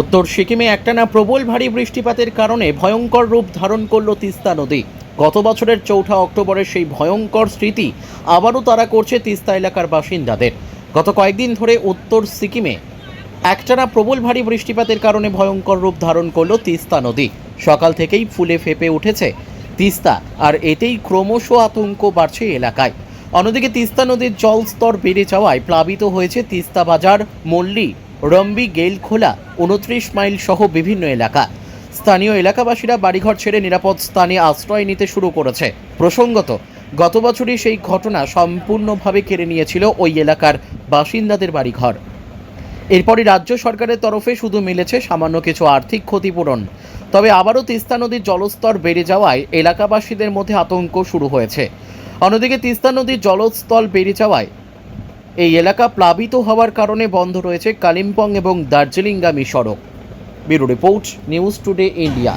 উত্তর সিকিমে একটানা প্রবল ভারী বৃষ্টিপাতের কারণে ভয়ঙ্কর রূপ ধারণ করল তিস্তা নদী। গত বছরের চৌঠা অক্টোবরের সেই ভয়ঙ্কর স্মৃতি আবারও তারা করছে তিস্তা এলাকার বাসিন্দাদের। গত কয়েকদিন ধরে উত্তর সিকিমে একটানা প্রবল ভারী বৃষ্টিপাতের কারণে ভয়ঙ্কর রূপ ধারণ করল তিস্তা নদী। সকাল থেকেই ফুলে ফেপে উঠেছে তিস্তা, আর এতেই ক্রমশ আতঙ্ক বাড়ছে এলাকায়। অন্যদিকে তিস্তা নদীর জল স্তর বেড়ে যাওয়ায় প্লাবিত হয়েছে তিস্তা বাজার, মল্লি রম্বি গেইলখোলা উনত্রিশ মাইল সহ বিভিন্ন এলাকা। স্থানীয় এলাকাবাসীরা বাড়িঘর ছেড়ে নিরাপদ স্থানে আশ্রয় নিতে শুরু করেছে। প্রসঙ্গত, গত বছরই সেই ঘটনা সম্পূর্ণভাবে কেড়ে নিয়েছিল ওই এলাকার বাসিন্দাদের বাড়িঘর। এরপরই রাজ্য সরকারের তরফে শুধু মিলেছে সামান্য কিছু আর্থিক ক্ষতিপূরণ। তবে আবারও তিস্তা নদীর জলস্তর বেড়ে যাওয়ায় এলাকাবাসীদের মধ্যে আতঙ্ক শুরু হয়েছে। অন্যদিকে তিস্তা নদীর জলস্তর বেড়ে যাওয়ায় এই এলাকা প্লাবিত হওয়ার কারণে বন্ধ রয়েছে কালিম্পং এবং দার্জিলিংগামী সড়ক। Bureau report, news today, India.